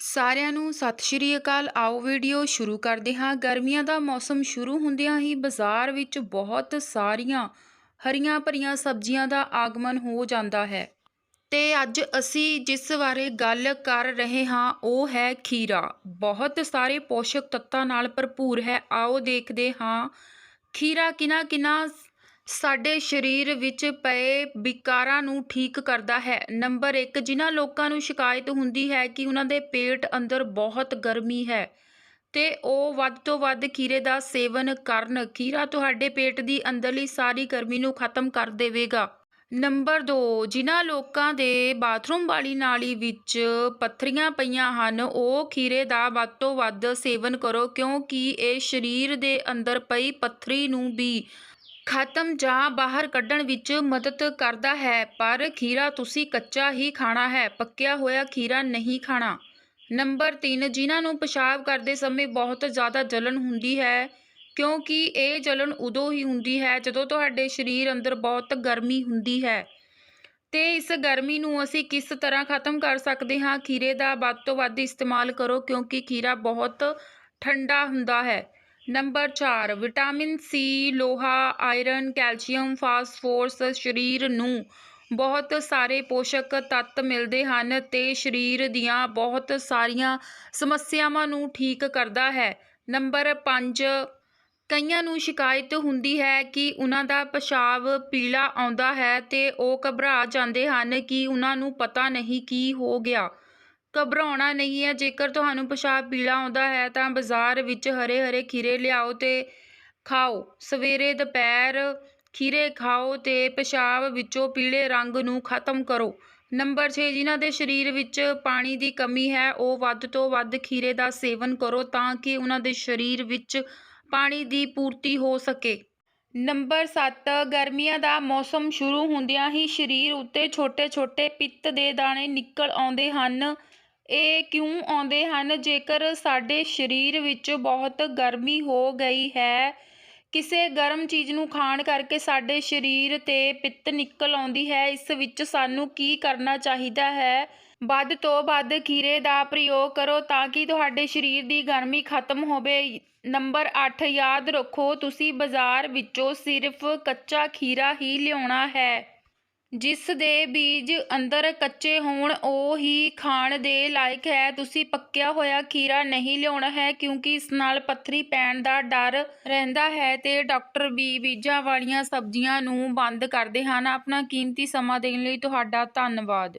ਸਾਰਿਆਂ ਨੂੰ ਸਤਿ ਸ਼੍ਰੀ ਅਕਾਲ। ਆਓ ਵੀਡੀਓ ਸ਼ੁਰੂ ਕਰਦੇ ਹਾਂ। ਗਰਮੀਆਂ ਦਾ ਮੌਸਮ ਸ਼ੁਰੂ ਹੁੰਦਿਆਂ ਹੀ ਬਾਜ਼ਾਰ ਵਿੱਚ ਬਹੁਤ ਸਾਰੀਆਂ ਹਰੀਆਂ ਭਰੀਆਂ ਸਬਜ਼ੀਆਂ ਦਾ ਆਗਮਨ ਹੋ ਜਾਂਦਾ ਹੈ। ਤੇ ਅੱਜ ਅਸੀਂ ਜਿਸ ਬਾਰੇ ਗੱਲ ਕਰ ਰਹੇ ਹਾਂ, ਉਹ ਹੈ ਖੀਰਾ। ਬਹੁਤ ਸਾਰੇ ਪੋਸ਼ਕ ਤੱਤਾਂ ਨਾਲ ਭਰਪੂਰ ਹੈ। ਆਓ ਦੇਖਦੇ ਹਾਂ। ਖੀਰਾ ਕਿਨਾ ਕਿਨਾ ਸਾਡੇ ਸਰੀਰ ਵਿੱਚ ਪਏ ਵਿਕਾਰਾਂ ਨੂੰ ਠੀਕ ਕਰਦਾ ਹੈ। ਨੰਬਰ 1 ਜਿਨ੍ਹਾਂ ਲੋਕਾਂ ਨੂੰ ਸ਼ਿਕਾਇਤ ਹੁੰਦੀ ਹੈ ਕਿ ਉਹਨਾਂ ਦੇ ਪੇਟ ਅੰਦਰ ਬਹੁਤ ਗਰਮੀ ਹੈ ਤੇ ਉਹ ਵੱਧ ਤੋਂ ਵੱਧ ਖੀਰੇ ਦਾ ਸੇਵਨ ਕਰਨ, ਖੀਰਾ ਤੁਹਾਡੇ ਪੇਟ ਦੀ ਅੰਦਰਲੀ ਸਾਰੀ ਗਰਮੀ ਨੂੰ ਖਤਮ ਕਰ ਦੇਵੇਗਾ। ਨੰਬਰ 2 ਜਿਨ੍ਹਾਂ ਲੋਕਾਂ ਦੇ ਬਾਥਰੂਮ ਵਾਲੀ ਨਾਲੀ ਵਿੱਚ ਪੱਥਰੀਆਂ ਪਈਆਂ ਹਨ, ਉਹ ਖੀਰੇ ਦਾ ਵੱਧ ਤੋਂ ਵੱਧ ਸੇਵਨ ਕਰੋ ਕਿਉਂਕਿ ਇਹ ਸਰੀਰ ਦੇ ਅੰਦਰ ਪਈ ਪੱਥਰੀ ਨੂੰ ਵੀ ਖਤਮ ਜਾਂ ਬਾਹਰ ਕੱਢਣ ਵਿੱਚ ਮਦਦ ਕਰਦਾ ਹੈ, ਪਰ ਖੀਰਾ ਤੁਸੀਂ ਕੱਚਾ ਹੀ ਖਾਣਾ ਹੈ, ਪੱਕਿਆ ਹੋਇਆ ਖੀਰਾ ਨਹੀਂ ਖਾਣਾ। ਨੰਬਰ 3 ਜਿਨ੍ਹਾਂ ਨੂੰ ਪਿਸ਼ਾਬ ਕਰਦੇ ਸਮੇਂ ਬਹੁਤ ਜ਼ਿਆਦਾ ਜਲਨ ਹੁੰਦੀ ਹੈ, ਕਿਉਂਕਿ ਇਹ ਜਲਨ ਉਦੋਂ ਹੀ ਹੁੰਦੀ ਹੈ ਜਦੋਂ ਤੁਹਾਡੇ ਸਰੀਰ ਅੰਦਰ ਬਹੁਤ ਗਰਮੀ ਹੁੰਦੀ ਹੈ। ਤੇ ਇਸ ਗਰਮੀ ਨੂੰ ਅਸੀਂ ਕਿਸ ਤਰ੍ਹਾਂ ਖਤਮ ਕਰ ਸਕਦੇ ਹਾਂ? ਖੀਰੇ ਦਾ ਵੱਧ ਤੋਂ ਵੱਧ ਇਸਤੇਮਾਲ ਕਰੋ, ਕਿਉਂਕਿ ਖੀਰਾ ਬਹੁਤ ਠੰਡਾ ਹੁੰਦਾ ਹੈ। ਨੰਬਰ 4 ਵਿਟਾਮਿਨ ਸੀ, ਲੋਹਾ, ਆਇਰਨ, ਕੈਲਸ਼ੀਅਮ, ਫਾਸਫੋਰਸ ਸਰੀਰ ਨੂੰ ਬਹੁਤ ਸਾਰੇ ਪੋਸ਼ਕ ਤੱਤ ਮਿਲਦੇ ਹਨ ਤੇ ਸਰੀਰ ਦੀਆਂ ਬਹੁਤ ਸਾਰੀਆਂ ਸਮੱਸਿਆਵਾਂ ਨੂੰ ਠੀਕ ਕਰਦਾ ਹੈ। ਨੰਬਰ 5 ਕਈਆਂ ਨੂੰ ਸ਼ਿਕਾਇਤ ਹੁੰਦੀ ਹੈ ਕਿ ਉਹਨਾਂ ਦਾ ਪਿਸ਼ਾਬ ਪੀਲਾ ਆਉਂਦਾ ਹੈ ਤੇ ਉਹ ਘਬਰਾ ਜਾਂਦੇ ਹਨ ਕਿ ਉਹਨਾਂ ਨੂੰ ਪਤਾ ਨਹੀਂ ਕੀ ਹੋ ਗਿਆ। ਘਬਰਾਉਣਾ ਨਹੀਂ ਹੈ। ਜੇਕਰ ਤੁਹਾਨੂੰ ਪਿਸ਼ਾਬ ਪੀਲਾ ਆਉਂਦਾ ਹੈ ਤਾਂ ਬਾਜ਼ਾਰ ਵਿੱਚ ਹਰੇ ਹਰੇ ਖੀਰੇ ਲਿਆਓ ਤੇ ਖਾਓ। ਸਵੇਰੇ ਦੁਪਹਿਰ ਖੀਰੇ ਖਾਓ ਤੇ ਪਿਸ਼ਾਬ ਵਿੱਚੋਂ ਪੀਲੇ ਰੰਗ ਨੂੰ ਖਤਮ ਕਰੋ। ਨੰਬਰ 6 ਜਿਨ੍ਹਾਂ ਦੇ ਸਰੀਰ ਵਿੱਚ ਪਾਣੀ ਦੀ ਕਮੀ ਹੈ, ਉਹ ਵੱਧ ਤੋਂ ਵੱਧ ਖੀਰੇ ਦਾ ਸੇਵਨ ਕਰੋ ਤਾਂ ਕਿ ਉਹਨਾਂ ਦੇ ਸਰੀਰ ਵਿੱਚ ਪਾਣੀ ਦੀ ਪੂਰਤੀ ਹੋ ਸਕੇ। ਨੰਬਰ 7 ਗਰਮੀਆਂ ਦਾ ਮੌਸਮ ਸ਼ੁਰੂ ਹੁੰਦਿਆਂ ਹੀ ਸਰੀਰ ਉੱਤੇ ਛੋਟੇ-ਛੋਟੇ ਪਿੱਤ ਦੇ ਦਾਣੇ ਨਿਕਲ ਆਉਂਦੇ ਹਨ। ਇਹ ਕਿਉਂ ਆਉਂਦੇ ਹਨ? ਜੇਕਰ ਸਾਡੇ ਸਰੀਰ ਵਿੱਚ ਬਹੁਤ ਗਰਮੀ ਹੋ ਗਈ ਹੈ, ਕਿਸੇ ਗਰਮ ਚੀਜ਼ ਨੂੰ ਖਾਣ ਕਰਕੇ ਸਾਡੇ ਸਰੀਰ ਤੇ ਪਿੱਤ ਨਿਕਲ ਆਉਂਦੀ ਹੈ। ਇਸ ਵਿੱਚ ਸਾਨੂੰ ਕੀ ਕਰਨਾ ਚਾਹੀਦਾ ਹੈ? ਵੱਧ ਤੋਂ ਵੱਧ ਖੀਰੇ ਦਾ ਪ੍ਰਯੋਗ ਕਰੋ ਤਾਂ ਕਿ ਤੁਹਾਡੇ ਸਰੀਰ ਦੀ ਗਰਮੀ ਖਤਮ ਹੋਵੇ। ਨੰਬਰ 8 ਯਾਦ ਰੱਖੋ, ਤੁਸੀਂ ਬਾਜ਼ਾਰ ਵਿੱਚੋਂ ਸਿਰਫ ਕੱਚਾ ਖੀਰਾ ਹੀ ਲਿਆਉਣਾ ਹੈ। ਜਿਸ ਦੇ ਬੀਜ ਅੰਦਰ ਕੱਚੇ ਹੋਣ, ਉਹ ਹੀ ਖਾਣ ਦੇ ਲਾਇਕ ਹੈ। ਤੁਸੀਂ ਪੱਕਿਆ ਹੋਇਆ ਖੀਰਾ ਨਹੀਂ ਲਿਆਉਣਾ ਹੈ, ਕਿਉਂਕਿ ਇਸ ਨਾਲ ਪੱਥਰੀ ਪੈਣ ਦਾ ਡਰ ਰਹਿੰਦਾ ਹੈ ਤੇ ਡਾਕਟਰ ਵੀ ਬੀਜਾਂ ਵਾਲੀਆਂ ਸਬਜ਼ੀਆਂ ਨੂੰ ਬੰਦ ਕਰਦੇ ਹਨ। ਆਪਣਾ ਕੀਮਤੀ ਸਮਾਂ ਦੇਣ ਲਈ ਤੁਹਾਡਾ ਧੰਨਵਾਦ।